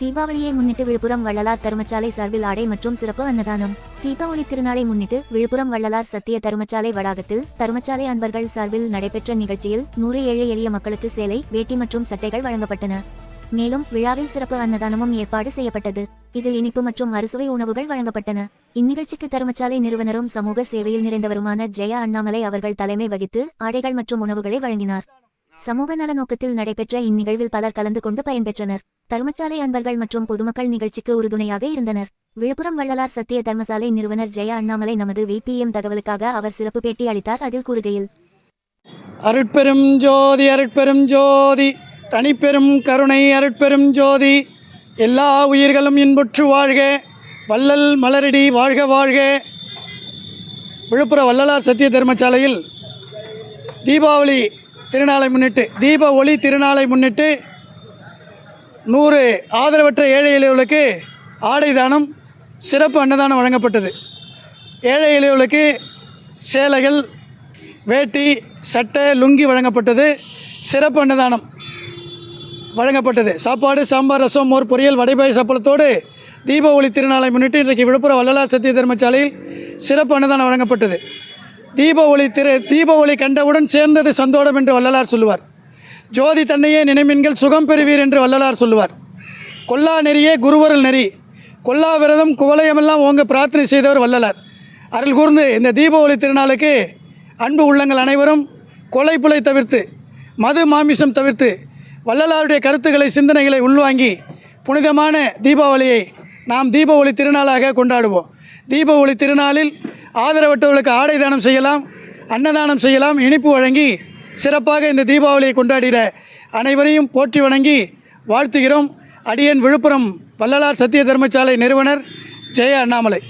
தீபாவளியை முன்னிட்டு விழுப்புரம் வள்ளலார் தருமச்சாலை சார்பில் ஆடை மற்றும் சிறப்பு அன்னதானம். தீபாவளி திருநாளை முன்னிட்டு விழுப்புரம் வள்ளலார் சத்திய தருமச்சாலை வளாகத்தில் தருமச்சாலை அன்பர்கள் சார்பில் நடைபெற்ற நிகழ்ச்சியில் நூறு ஏழை எளிய மக்களுக்கு சேலை வேட்டி மற்றும் சட்டைகள் வழங்கப்பட்டன. மேலும் விழாவில் சிறப்பு அன்னதானமும் ஏற்பாடு செய்யப்பட்டது. இதில் இனிப்பு மற்றும் அறுசுவை உணவுகள் வழங்கப்பட்டன. இந்நிகழ்ச்சிக்கு தருமச்சாலை நிறுவனரும் சமூக சேவையில் நிறைந்தவருமான ஜெயா அண்ணாமலை அவர்கள் தலைமை வகித்து ஆடைகள் மற்றும் உணவுகளை வழங்கினார். சமூக நல நோக்கத்தில் நடைபெற்ற இந்நிகழ்வில் பலர் கலந்து கொண்டு பயன்பெற்றனர். தருமச்சாலை அன்பர்கள் மற்றும் பொதுமக்கள் நிகழ்ச்சிக்கு உறுதுணையாக இருந்தனர். விழுப்புரம் வள்ளலார் சத்திய தர்மசாலை நிறுவனர் ஜெயா அண்ணாமலை நமது விபிஎம் தகவலுக்காக அவர் சிறப்பு பேட்டி அளித்தார் அதில் கூறுகையில். அருட்பெரும் ஜோதி அருட்பெரும் ஜோதி தனிப்பெரும் கருணை அருட்பெரும் ஜோதி. எல்லா உயிர்களும் இன்புற்று வாழ்க. வள்ளல் மலரடி வாழ்க வாழ்க. விழுப்புர வள்ளலார் சத்திய தர்மசாலையில் தீபாவளி திருநாளை முன்னிட்டு தீப ஒளி திருநாளை முன்னிட்டு நூறு ஆதரவற்ற ஏழை எளியவர்களுக்கு ஆடை தானம் சிறப்பு அன்னதானம் வழங்கப்பட்டது. ஏழை எளியவர்களுக்கு சேலைகள் வேட்டி சட்டை லுங்கி வழங்கப்பட்டது. சிறப்பு அன்னதானம் வழங்கப்பட்டது. சாப்பாடு சாம்பார் ரசம் மோர் பொரியல் வடைபாய் சப்பளத்தோடு தீப ஒளி திருநாளை முன்னிட்டு இன்றைக்கு விழுப்புரம் வள்ளலார் சத்திய தர்மசாலையில் சிறப்பு அன்னதானம் வழங்கப்பட்டது. தீப ஒளி திரு தீப ஒளி கண்டவுடன் சேர்ந்தது சந்தோடம் என்று வள்ளலார் சொல்லுவார். ஜோதி தன்னையே நினைமின்கள் சுகம் பெறுவீர் என்று வள்ளலார் சொல்லுவார். கொல்லா நெறியே குருவரல் நெறி. கொல்லா விரதம் குவலயமெல்லாம் ஓங்க பிரார்த்தனை செய்தவர் வள்ளலார். அருள் கூர்ந்து இந்த தீப ஒளி திருநாளுக்கு அன்பு உள்ளங்கள் அனைவரும் கொலை புலை தவிர்த்து மது மாமிசம் தவிர்த்து வள்ளலாருடைய கருத்துக்களை சிந்தனைகளை உள்வாங்கி புனிதமான தீபாவளியை நாம் தீப ஒளி திருநாளாக கொண்டாடுவோம். தீப ஒளி திருநாளில் ஆதரவற்றவர்களுக்கு ஆடை தானம் செய்யலாம் அன்னதானம் செய்யலாம் இனிப்பு வழங்கி சிறப்பாக இந்த தீபாவளியை கொண்டாடிட அனைவரையும் போற்றி வணங்கி வாழ்த்துகிறோம். அடியன் விழுப்புரம் வள்ளலார் சத்திய தர்மசாலை நிறுவனர் ஜெய அண்ணாமலை.